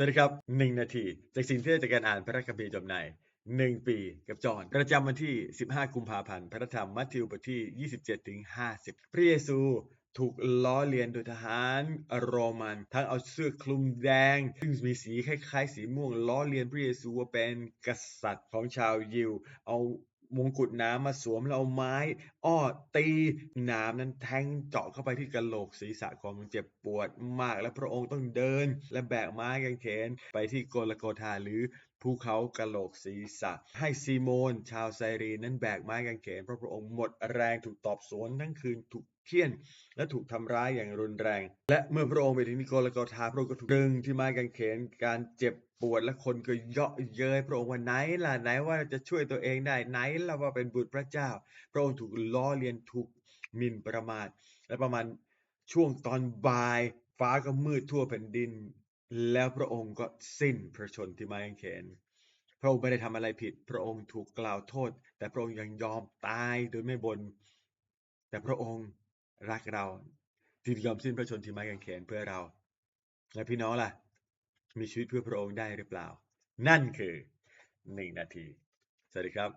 สวัสดีครับหนึ่งนาที จากสิ่งที่เราจะการอ่านพระคัมภีร์จบในหนึ่งปีกับจอนประจำวันที่ 15 กุมภาพันธ์ พระธรรมมัทธิวบทที่ 27ถึง50 พระเยซูถูกล้อเลียนโดยทหารโรมัน ทั้งเอาเสื้อคลุมแดง ซึ่งมีสีคล้ายๆ สีม่วงล้อเลียนพระเยซูว่าเป็นกษัตริย์ของชาวยิว เอา มงกุฎน้ำมาสวมแล้วเอาไม้ อ้อตีน้ำนั้นแทงเจาะเข้าไปที่กะโหลกศีรษะของมันเจ็บปวดมาก และพระองค์ต้องเดิน และแบกไม้กางเขนไปที่โกลโกธาหรือภูเขากะโหลกศีรษะ ให้ซีโมน ชาวไซรีนั้นแบกไม้กางเขนเพราะพระองค์หมดแรงถูกตอบสวนทั้งคืนถูกเคี่ยน และถูกทำร้ายอย่างรุนแรง และเมื่อพระองค์ไปถึงที่โกลโกธาพระองค์ก็ถูกดึงที่ไม้กางเขนการเจ็บปวดและคนก็เยาะเย้ยพระองค์ว่าไหนล่ะไหนว่าจะช่วยตัวเองได้ไหนล่ะว่าเป็นบุตรพระเจ้า พระองค์ถูกล้อเลียนถูกมินประมาทและประมาณช่วงตอนบ่ายฟ้าก็มืดทั่วแผ่นดิน แล้วพระองค์ก็สิ้นพระชนม์ที่ไม้กางเขน พระองค์ไม่ได้ทำอะไรผิด พระองค์ถูกกล่าวโทษ แต่พระองค์ยังยอมตายโดยไม่บน่น แต่พระองค์รักเราที่ยอมสิ้นพระชนม์ที่ไม้กางเขนเพื่อเรา และพี่น้องล่ะ มีชีวิตเพื่อพระองค์ได้หรือเปล่า นั่นคือหนึ่งนาที สวัสดีครับ